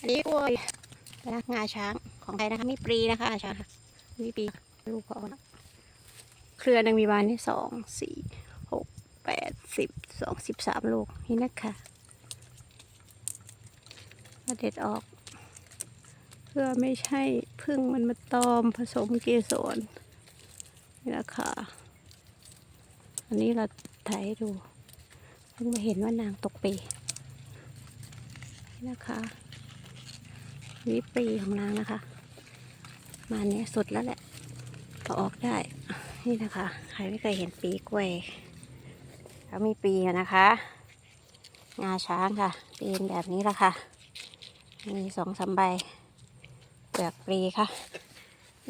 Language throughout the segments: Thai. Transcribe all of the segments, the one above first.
อันนี้กล้วยนะงาช้างของไทยนะคะ มีปรีนะคะงาช้างค่ะมีปีลูกพอนะเครือหนึ่งมีบานนี่สองสี่หกแปดสิบสองสิบสามลูกนี่นะคะก็เด็ดออก เพื่อไม่ใช่พึ่งมันมาตอมผสมเกสรนี่นะคะอันนี้เราถ่ายให้ดูเพิ่งมาเห็นว่านางตกปีนี่นะคะ นี่ปีของนางนะคะ มาเนี้ยสุดแล้วแหละพอออกได้ นี่นะคะ ใครไม่เคยเห็นปีกล้วยเขามีปีนะคะ งาช้างค่ะ ปีนแบบนี้ละค่ะ มีสองสามใบเปลือกปลีค่ะ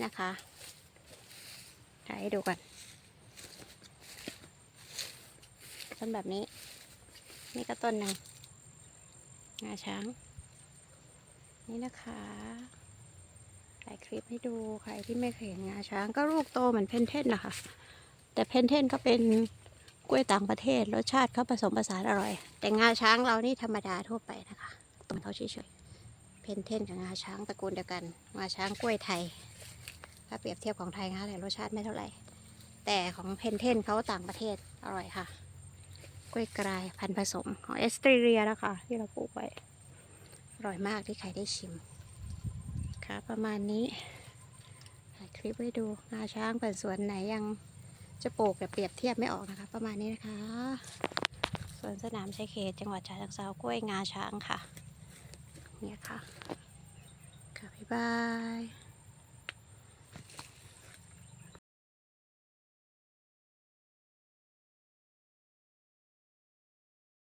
นะคะถ่ายให้ดูก่อนต้นแบบนี้ นี่ก็ต้นหนึ่งงาช้าง นี่นะคะถ่ายคลิปให้ดูใครที่ไม่เคยเห็นงาช้างก็ลูกโตเหมือนเพนเทนนะคะ แต่เพนเทนก็เป็นกล้วยต่างประเทศรสชาติเขาผสมผสานอร่อย แต่งาช้างเรานี่ธรรมดาทั่วไปนะคะต้นเขาเฉยๆเพนเทนกับงาช้างตระกูลเดียวกันงาช้างกล้วยไทย ถ้าเปรียบเทียบของไทยนะคะแต่รสชาติไม่เท่าไหร่ แต่ของเพนเทนเขาต่างประเทศอร่อยค่ะ กล้วยกลายพันธุ์ผสมของเอสเตรเลียนะคะที่เราปลูกไว้ อร่อยมากที่ใครได้ชิม ค่ะประมาณนี้ถ่ายคลิปไว้ดูงาช้างเป็นสวนไหนยังจะปลูกแบบเปรียบเทียบไม่ออกนะคะ ประมาณนี้นะคะสวนสนามชัยเขตจังหวัดฉะเชิงเทรากล้วยงาช้างค่ะ เนี่ยค่ะค่ะบ๊ายบาย